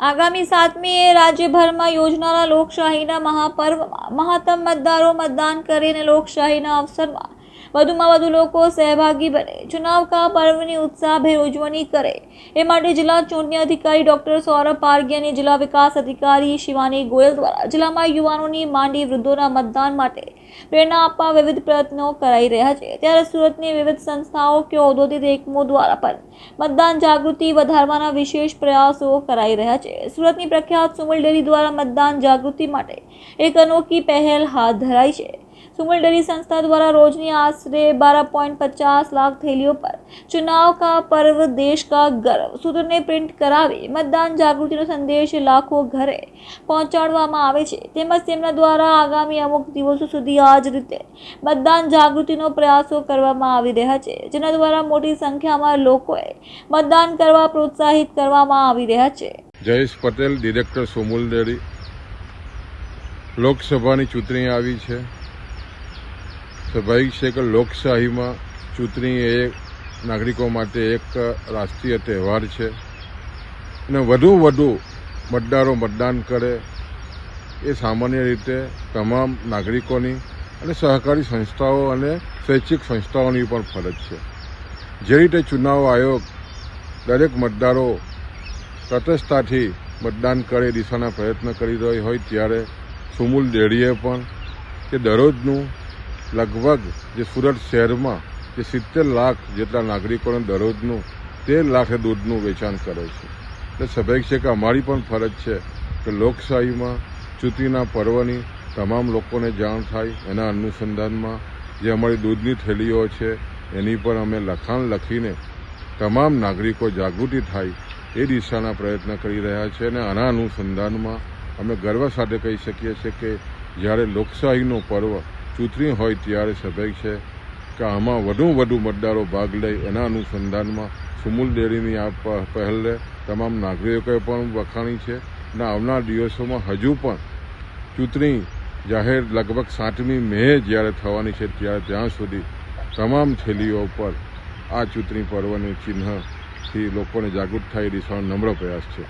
આગામી સાતમીએ રાજ્યભરમાં યોજનારા લોકશાહીના મહાપર્વ મહત્તમ મતદારો મતદાન કરીને લોકશાહીના અવસરમાં વધુમાં વધુ લોકો સહભાગી બને, ચુનાવ કા પર્વની ઉત્સાહભેર ઉજવણી કરે. એ માટે જિલ્લા ચૂંટણી અધિકારી ડોક્ટર સૌરભ પારગી અને જિલ્લા વિકાસ અધિકારી શિવાની ગોયલ દ્વારા જિલ્લામાં યુવાનોની માંડી વૃદ્ધોના મતદાન માટે પ્રેરણા આપવા વિવિધ પ્રયત્નો કરાઈ રહ્યા છે. ત્યારે સુરતની વિવિધ સંસ્થાઓ કે ઔદ્યોગિક એકમો દ્વારા પણ મતદાન જાગૃતિ વધારવાના વિશેષ પ્રયાસો કરાઈ રહ્યા છે. સુરતની પ્રખ્યાત સુમલ ડેરી દ્વારા મતદાન જાગૃતિ માટે એક અનોખી પહેલ હાથ ધરાઈ છે. સંસ્થા દ્વારા રોજની આશરે બાरह પોઈન્ટ પચાસ લાખ થેલીઓ પર ચુનાવ કા પર્વ દેશ કા ગર્વ સૂત્રને પ્રિન્ટ કરાવી મતદાન જાગૃતિનો સંદેશ લાખો ઘરે પહોંચાડવામાં આવે છે. તેમજ તેમના દ્વારા આગામી અમુક દિવસો સુધી આ જ રીતે મતદાન જાગૃતિનો પ્રયાસો કરવામાં આવી રહ્યા છે. જેના દ્વારા મોટી સંખ્યામાં લોકોએ મતદાન કરવા પ્રોત્સાહિત કરવામાં આવી રહ્યા છે. Jayesh Patel, director Sumul dairy. લોકસભાની ચૂંટણી આવી છે. સ્વાભાવિક છે કે લોકશાહીમાં ચૂંટણી એ નાગરિકો માટે એક રાષ્ટ્રીય તહેવાર છે. અને વધુ વધુ મતદારો મતદાન કરે એ સામાન્ય રીતે તમામ નાગરિકોની અને સહકારી સંસ્થાઓ અને શૈક્ષિક સંસ્થાઓની પણ ફરજ છે. જે રીતે ચુનાવ આયોગ દરેક મતદારો તટસ્થતાથી મતદાન કરે દિશાના પ્રયત્ન કરી રહ્યો હોય ત્યારે સુમુલ દેડીએ પણ કે દરરોજનું લગભગ જે સુરત શહેરમાં જે સિત્તેર લાખ જેટલા નાગરિકોને દરરોજનું તેર લાખ દૂધનું વેચાણ કરે છે. એટલે સ્વાભાવિક છે કે અમારી પણ ફરજ છે કે લોકશાહીમાં ચૂંટણીના પર્વની તમામ લોકોને જાણ થાય એના અનુસંધાનમાં જે અમારી દૂધની થેલીઓ છે એની પર અમે લખાણ લખીને તમામ નાગરિકો જાગૃતિ થાય એ દિશાના પ્રયત્ન કરી રહ્યા છે અને આના અનુસંધાનમાં અમે ગર્વ સાથે કહી શકીએ છીએ કે જ્યારે લોકશાહીનો પર્વ ચૂંટણી હોય ત્યારે સ્વાભાવિક છે કે આમાં વધુ વધુ મતદારો ભાગ લે એના અનુસંધાનમાં સુમુલ ડેરીની આ પહેલને તમામ નાગરિકોએ પણ વખાણી છે અને આવનાર દિવસોમાં હજુ પણ ચૂંટણી જાહેર લગભગ સાતમી મે જ્યારે થવાની છે ત્યારે ત્યાં સુધી તમામ થેલીઓ પર આ ચૂંટણી પર્વનું ચિહ્નથી લોકોને જાગૃત થાય એ દિશાનો નમ્ર પ્રયાસ છે.